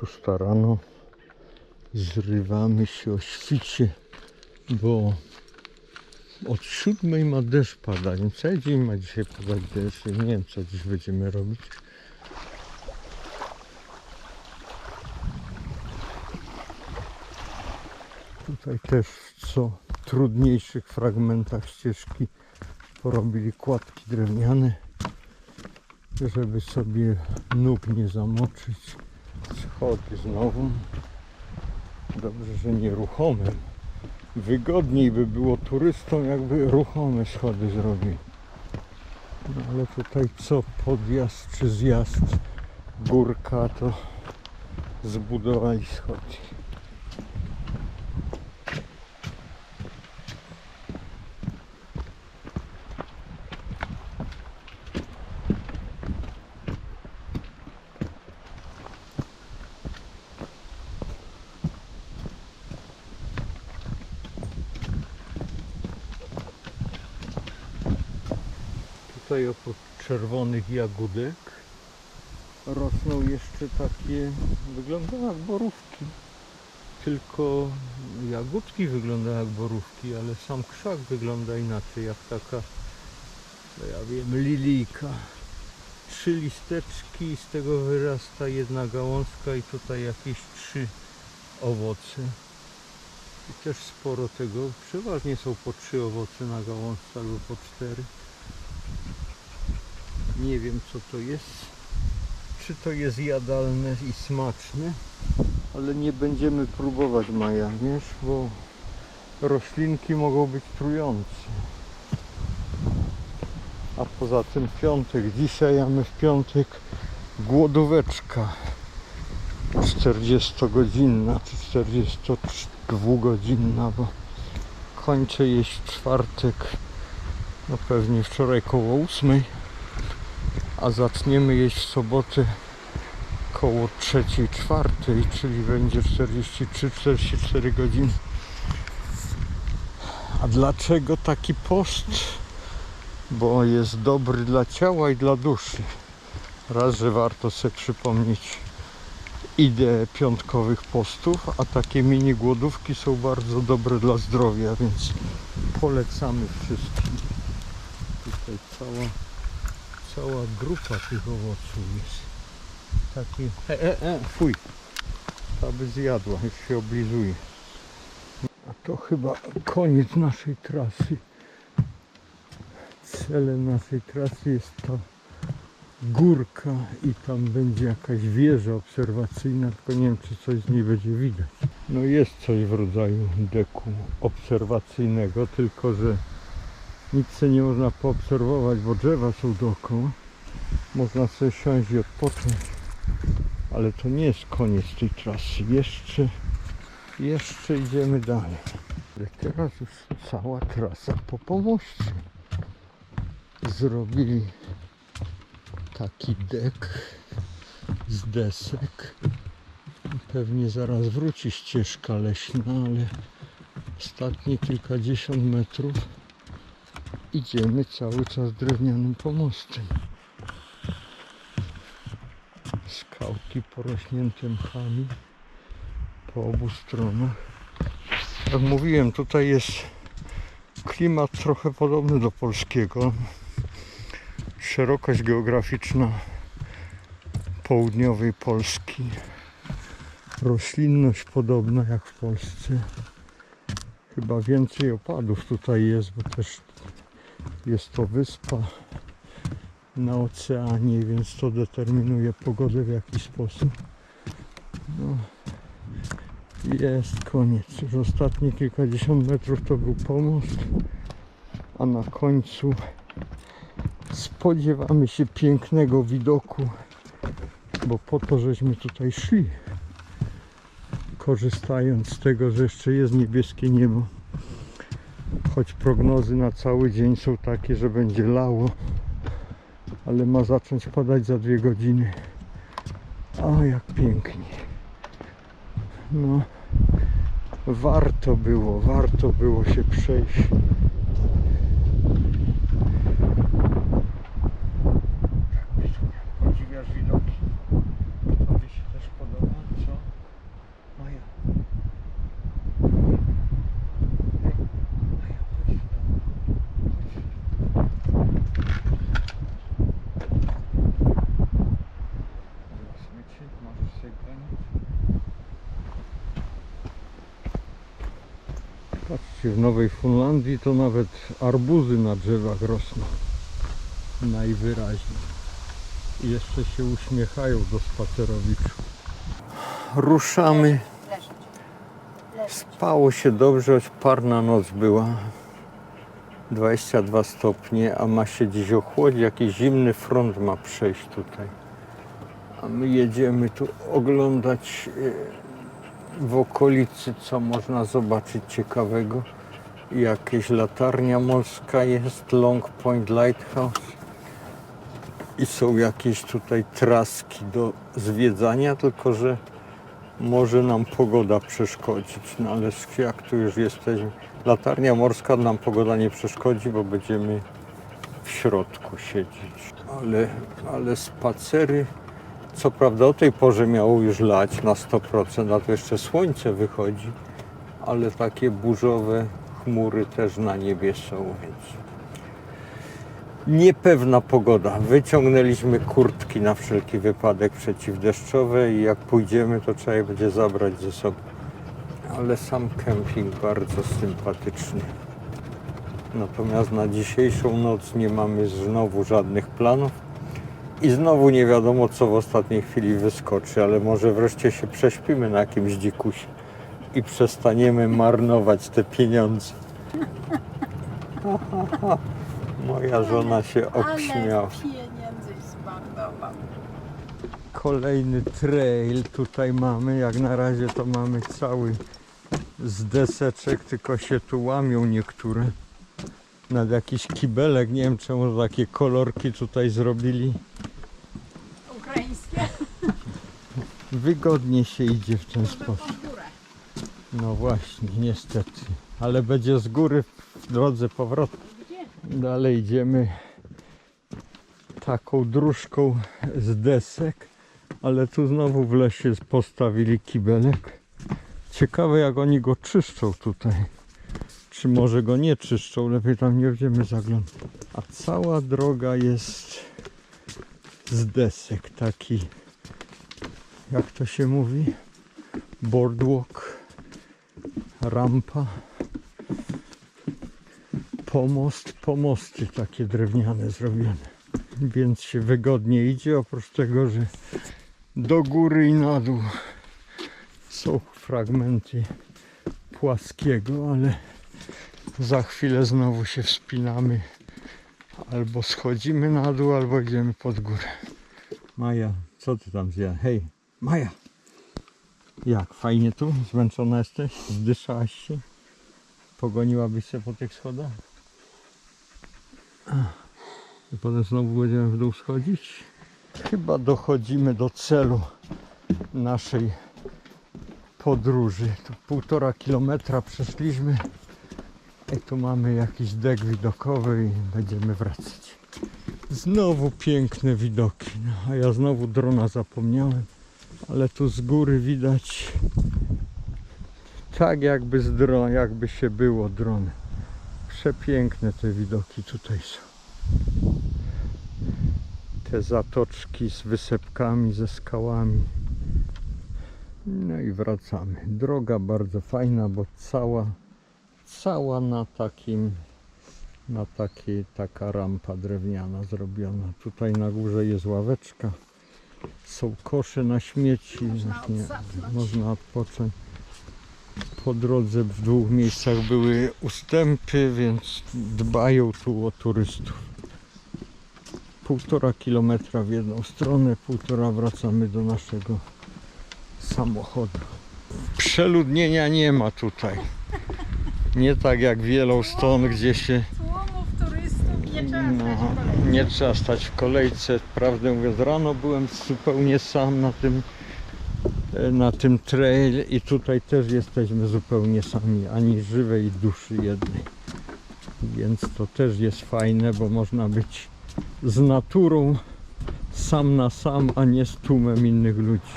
Szósta rano. Zrywamy się o świcie, bo od siódmej ma deszcz padać. Cały dzień ma dzisiaj padać deszcz. Nie wiem co dziś będziemy robić. Tutaj też w co trudniejszych fragmentach ścieżki porobili kładki drewniane, żeby sobie nóg nie zamoczyć. Schody znowu. Dobrze, że nie ruchome. Wygodniej by było turystom, jakby ruchome schody zrobili. No ale tutaj co podjazd czy zjazd, górka, to zbudowali schody. Tutaj oprócz czerwonych jagódek rosną jeszcze takie, wyglądają jak borówki. Tylko jagódki wyglądają jak borówki, ale sam krzak wygląda inaczej, jak taka, ja wiem, lilijka. Trzy listeczki, z tego wyrasta jedna gałązka i tutaj jakieś trzy owoce. I też sporo tego, przeważnie są po trzy owoce na gałązce albo po cztery. Nie wiem co to jest. Czy to jest jadalne i smaczne, ale nie będziemy próbować Maja, wiesz, bo roślinki mogą być trujące. A poza tym piątek, dzisiaj, a my w piątek głodóweczka 40-godzinna czy 42-godzinna, bo kończę jeść w czwartek, no pewnie wczoraj koło ósmej a zaczniemy jeść w sobotę koło trzeciej, czwartej, czyli będzie 43-44 godziny. A dlaczego taki post? Bo jest dobry dla ciała i dla duszy. Raz, że warto sobie przypomnieć ideę piątkowych postów, a takie mini głodówki są bardzo dobre dla zdrowia, więc polecamy wszystkim. Tutaj cała cała grupa tych owoców jest. Taki. E, e, e, fuj. Ta by zjadła, już się oblizuje. A to chyba koniec naszej trasy. Celem naszej trasy jest ta górka i tam będzie jakaś wieża obserwacyjna, tylko nie wiem czy coś z niej będzie widać. No jest coś w rodzaju deku obserwacyjnego, tylko że nic sobie nie można poobserwować, bo drzewa są dookoła. Można sobie siąść i odpocząć. Ale to nie jest koniec tej trasy. Jeszcze, jeszcze idziemy dalej. Ale teraz już cała trasa po pomoście. Zrobili taki dek z desek. Pewnie zaraz wróci ścieżka leśna, ale ostatnie kilkadziesiąt metrów idziemy cały czas drewnianym pomostem. Skałki porośnięte mchami po obu stronach. Jak mówiłem, tutaj jest klimat trochę podobny do polskiego. Szerokość geograficzna południowej Polski. Roślinność podobna jak w Polsce. Chyba więcej opadów tutaj jest, bo też jest to wyspa na oceanie, więc to determinuje pogodę w jakiś sposób. No, jest koniec. Już ostatnie kilkadziesiąt metrów to był pomost, a na końcu spodziewamy się pięknego widoku, bo po to żeśmy tutaj szli. Korzystając z tego, że jeszcze jest niebieskie niebo choć prognozy na cały dzień są takie, że będzie lało, ale ma zacząć padać za dwie godziny. A jak pięknie. No, warto było, warto było się przejść. Podziwiasz widoki? Tobie się też podoba, co? W Nowej Funlandii to nawet arbuzy na drzewach rosną. Najwyraźniej. I jeszcze się uśmiechają do spacerowiczów. Ruszamy. Spało się dobrze, choć parna noc była. 22 stopnie, a ma się dziś ochłodzić. Jakiś zimny front ma przejść tutaj. A my jedziemy tu oglądać e, w okolicy, co można zobaczyć ciekawego. Jakieś latarnia morska jest, Long Point Lighthouse. I są jakieś tutaj traski do zwiedzania, tylko że może nam pogoda przeszkodzić, no ale jak tu już jesteśmy, latarnia morska nam pogoda nie przeszkodzi, bo będziemy w środku siedzieć. Ale, ale spacery, co prawda o tej porze miało już lać na 100%, a to jeszcze słońce wychodzi, ale takie burzowe chmury też na niebie są, więc niepewna pogoda. Wyciągnęliśmy kurtki na wszelki wypadek przeciwdeszczowe i jak pójdziemy, to trzeba je będzie zabrać ze sobą. Ale sam kemping bardzo sympatyczny. Natomiast na dzisiejszą noc nie mamy znowu żadnych planów i znowu nie wiadomo, co w ostatniej chwili wyskoczy, ale może wreszcie się prześpimy na jakimś dzikusie i przestaniemy marnować te pieniądze. Moja żona się obśmiała. Ale pieniędzy zmarnował. Kolejny trail tutaj mamy. Jak na razie to mamy cały z deseczek, tylko się tu łamią niektóre. Nad jakiś kibelek, nie wiem czemu takie kolorki tutaj zrobili. Wygodnie się idzie w ten sposób. No właśnie, niestety. Ale będzie z góry w drodze powrotnej. Dalej idziemy taką dróżką z desek, ale tu znowu w lesie postawili kibelek. Ciekawe jak oni go czyszczą tutaj. Czy może go nie czyszczą, lepiej tam nie będziemy zaglądać. A cała droga jest z desek, taki jak to się mówi, boardwalk, rampa pomost, pomosty takie drewniane zrobione. Więc się wygodnie idzie, oprócz tego, że do góry i na dół są fragmenty płaskiego, ale za chwilę znowu się wspinamy. Albo schodzimy na dół, albo idziemy pod górę. Maja, co ty tam zjadł? Hej, Maja! Jak, fajnie tu? Zmęczona jesteś? Zdyszałaś się? Pogoniłabyś się po tych schodach? I potem znowu będziemy w dół schodzić? Chyba dochodzimy do celu naszej podróży. Tu półtora kilometra przeszliśmy i tu mamy jakiś dek widokowy i będziemy wracać. Znowu piękne widoki. No, a ja znowu drona zapomniałem, ale tu z góry widać tak jakby z dron, jakby się było dronem. Przepiękne te widoki tutaj są. Te zatoczki z wysepkami, ze skałami. No i wracamy. Droga bardzo fajna, bo cała, cała na takim, na takiej, taka rampa drewniana zrobiona. Tutaj na górze jest ławeczka. Są kosze na śmieci. Można można odpocząć. Po drodze w dwóch miejscach były ustępy, więc dbają tu o turystów. Półtora kilometra w jedną stronę, półtora wracamy do naszego samochodu. Przeludnienia nie ma tutaj. Nie tak jak w Yellowstone, gdzie się Tłumów turystów nie trzeba no. Nie trzeba stać w kolejce. Prawdę mówiąc, rano byłem zupełnie sam na tym, e, na tym trail i tutaj też jesteśmy zupełnie sami, ani żywej duszy jednej. Więc to też jest fajne, bo można być z naturą sam na sam, a nie z tłumem innych ludzi.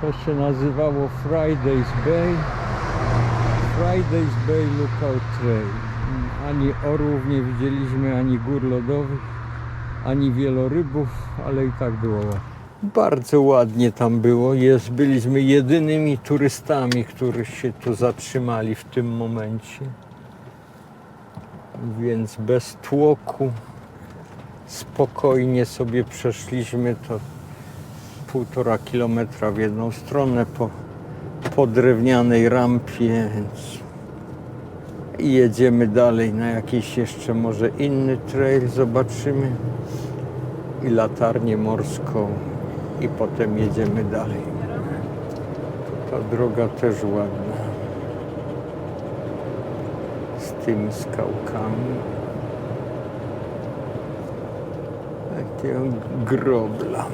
To się nazywało Friday's Bay. Friday's Bay Lookout Trail. Ani orłów nie widzieliśmy, ani gór lodowych, ani wielorybów, ale i tak było. Bardzo ładnie tam było. Jest, byliśmy jedynymi turystami, którzy się tu zatrzymali w tym momencie. Więc bez tłoku spokojnie sobie przeszliśmy to półtora kilometra w jedną stronę po, po drewnianej rampie, więc i jedziemy dalej na jakiś jeszcze może inny trail, zobaczymy i latarnię morską i potem jedziemy dalej. Ta droga też ładna. Z tymi skałkami. Takiego grobla.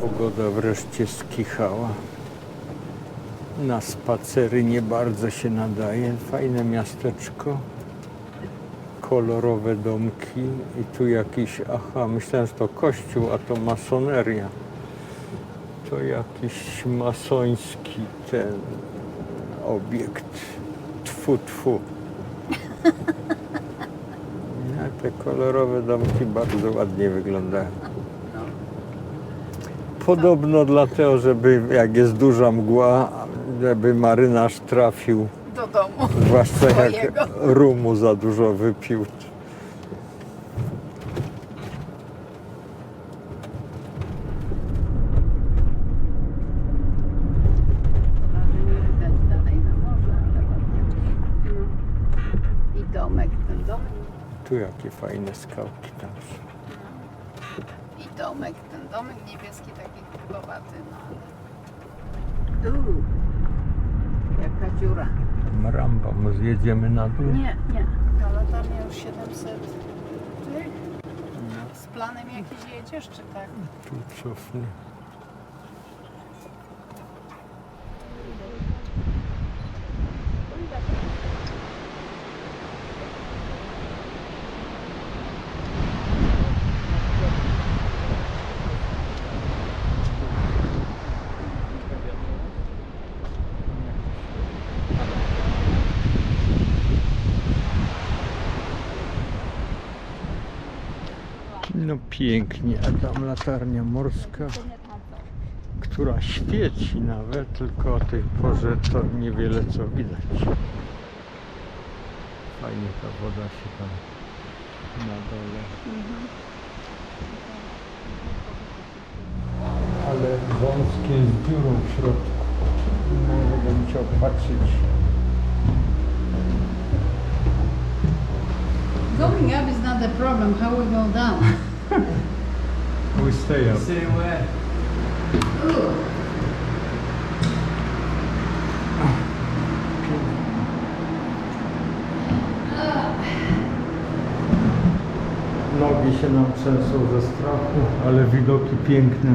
Pogoda wreszcie skichała. Na spacery nie bardzo się nadaje. Fajne miasteczko. Kolorowe domki i tu jakiś, aha, myślałem, że to kościół, a to masoneria. To jakiś masoński ten obiekt. Tfu, tfu. Nie, te kolorowe domki bardzo ładnie wyglądają. Podobno dlatego, żeby jak jest duża mgła, żeby marynarz trafił, Do domu. zwłaszcza jak rumu za dużo wypił. Widać dalej na morze, ale ładnie. No. I domek, ten domek. Tu jakie fajne skałki tam są. I domek, ten domek niebieski taki kurkowaty, no ale... Uuu, dziura. Ramba, może zjedziemy na dół? Nie, nie. Ta latarnia już 700 tych. Z planem jakiś jedziesz, czy tak? Tu cofnę. No pięknie, a tam latarnia morska, która świeci nawet, tylko o tej porze to niewiele co widać. Fajnie ta woda się tam na dole. Ale wąskie z dziurą w środku. Będę musiał patrzeć. Going up is not the problem, how we go down. We stay up. Nogi się nam trzęsą ze strachu, ale widoki piękne.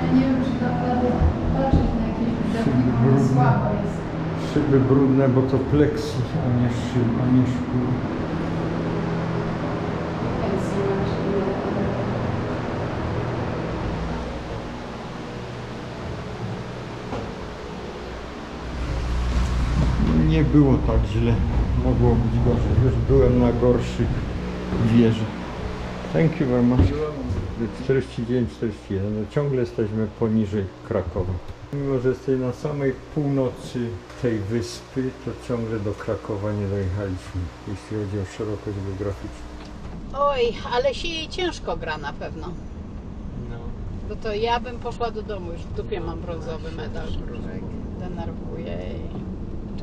Ja nie wiem, czy da radę patrzeć na jakieś widoki, bo Brudne. słabo jest. Szyby brudne, bo to pleksi, a nie szyb, a nie szkół. Pensji mam, czy nie. Nie było tak źle. Mogło być gorzej. Już byłem na gorszych wieżach. Thank you very much. 49, 41. No, ciągle jesteśmy poniżej Krakowa. Mimo, że jesteśmy na samej północy tej wyspy, to ciągle do Krakowa nie dojechaliśmy, jeśli chodzi o szerokość geograficzną. Oj, ale się jej ciężko gra na pewno. No. Bo to ja bym poszła do domu, już w dupie mam brązowy medal. Denerwuje.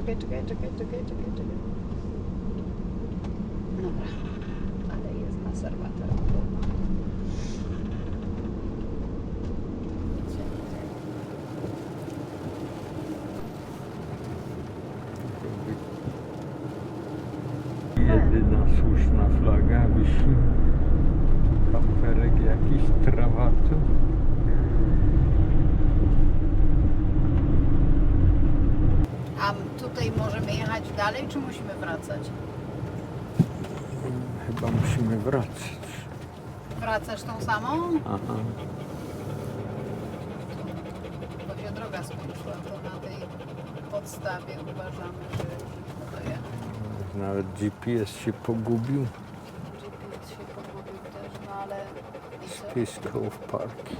Czekaj, czekaj, czekaj, czekaj, czekaj, czekaj. Dobra, ale jest na serwatorach. Jedyna słuszna flaga wisi. Kamperek jakiś trawatu. A tutaj możemy jechać dalej, czy musimy wracać? Chyba musimy wracać. Wracasz tą samą? Aha. Bo się droga skończyła, to na tej podstawie uważamy, że dojechali. Nawet GPS się pogubił. GPS się pogubił też, no ale... Pisco w parking.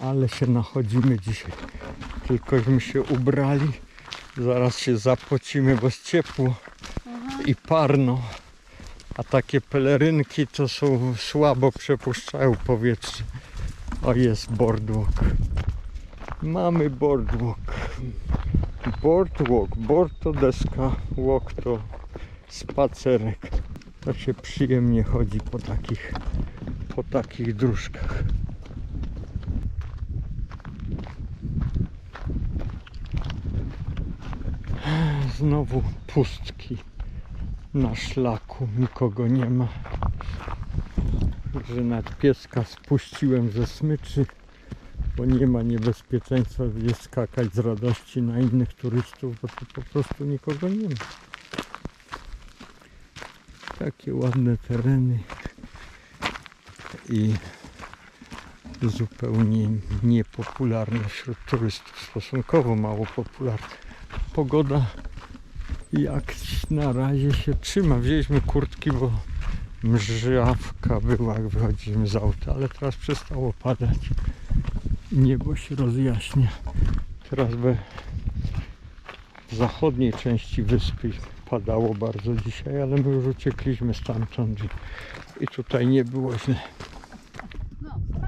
Ale się nachodzimy dzisiaj. Tylkośmy się ubrali Zaraz się zapocimy, bo jest ciepło i parno. A takie pelerynki to są słabo przepuszczają powietrze. O jest boardwalk. Mamy boardwalk. Boardwalk. Board to deska, walk to spacerek. To się przyjemnie chodzi po takich, po takich dróżkach. Znowu pustki na szlaku, nikogo nie ma. Że nad pieska spuściłem ze smyczy, bo nie ma niebezpieczeństwa, gdzie skakać z radości na innych turystów, bo tu po prostu nikogo nie ma. Takie ładne tereny i zupełnie niepopularne wśród turystów, stosunkowo mało popularne. Pogoda jak na razie się trzyma. Wzięliśmy kurtki, bo mrzawka była, jak wychodziliśmy z auta, ale teraz przestało padać. Niebo się rozjaśnia. Teraz we zachodniej części wyspy padało bardzo dzisiaj, ale my już uciekliśmy stamtąd i, i tutaj nie było źle.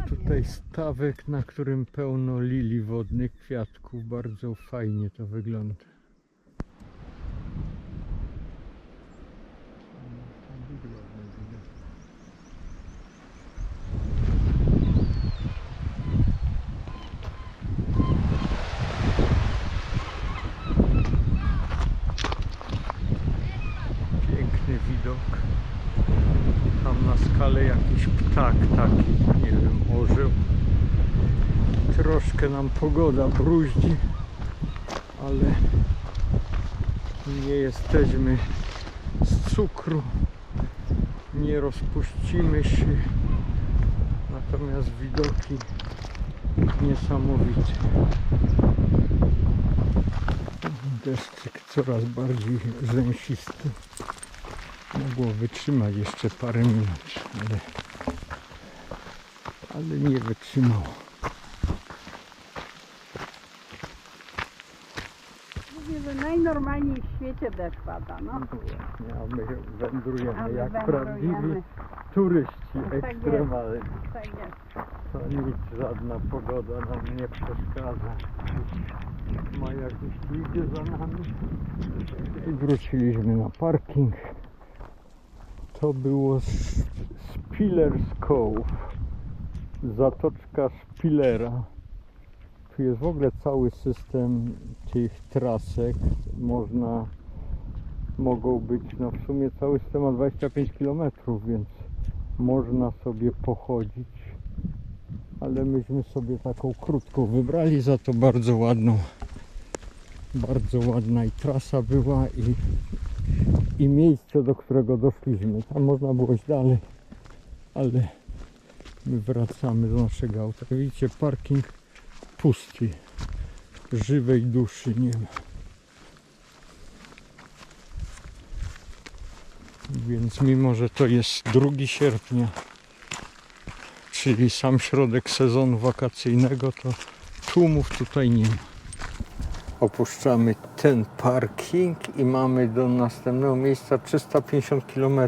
Tutaj stawek, na którym pełno lilii wodnych, kwiatków. Bardzo fajnie to wygląda. Piękny widok. Tam na skale ptak taki, nie wiem, orzeł. Troszkę nam pogoda bruździ, ale nie jesteśmy z cukru, nie rozpuścimy się, natomiast widoki niesamowite. Deszczyk coraz bardziej rzęsisty mogło wytrzymać jeszcze parę minut, ale, ale nie wytrzymało. Mówię, że najnormalniej w świecie deszcz pada, no. A my wędrujemy A my jak wędrujemy. prawdziwi turyści Tak jest. ekstremalni. Tak jest. To nic, żadna pogoda nam nie przeszkadza. Maja gdzieś idzie za nami. I wróciliśmy na parking. To było S- Spiller's Cove. Zatoczka Spillera. Tu jest w ogóle cały system tych trasek. Można, mogą być, no w sumie cały system ma 25 km, więc można sobie pochodzić ale myśmy sobie taką krótką wybrali, za to bardzo ładną. Bardzo ładna i trasa była i, i miejsce, do którego doszliśmy. Tam można było iść dalej, ale my wracamy do naszego auta. Widzicie, parking pusty. Żywej duszy nie ma. Więc mimo, że to jest 2 sierpnia, czyli sam środek sezonu wakacyjnego, to tłumów tutaj nie ma. Opuszczamy ten parking i mamy do następnego miejsca 350 km,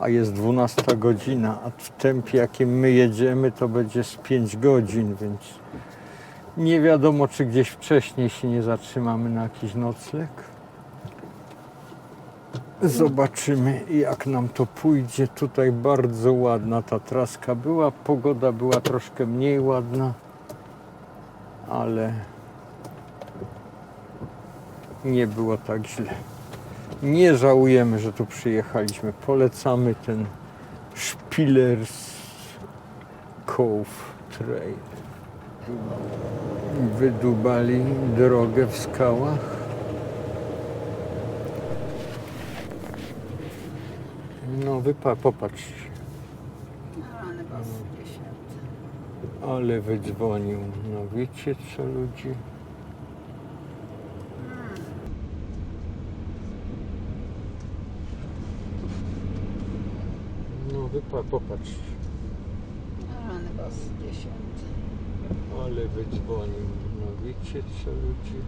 a jest 12 godzina, a w tempie jakim my jedziemy to będzie z 5 godzin, więc nie wiadomo czy gdzieś wcześniej się nie zatrzymamy na jakiś nocleg. Zobaczymy jak nam to pójdzie. Tutaj bardzo ładna ta traska była. Pogoda była troszkę mniej ładna, ale nie było tak źle. Nie żałujemy, że tu przyjechaliśmy. Polecamy ten Spillers Cove Trail. Wydubali drogę w skałach. No wypa, popatrz, ale wydzwonił. No wiecie co ludzie? Wypa, popatrz, Rany boskie święte. ale wydzwonił. No wiecie co ludzie?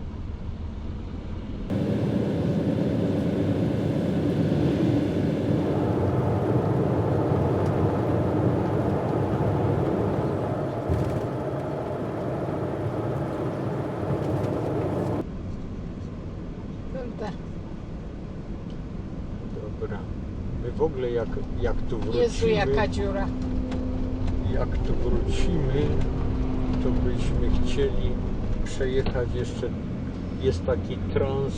Dobra. My w ogóle jak, jak tu wrócimy, Jezu, jaka dziura. jak tu wrócimy, to byśmy chcieli przejechać jeszcze, jest taki trans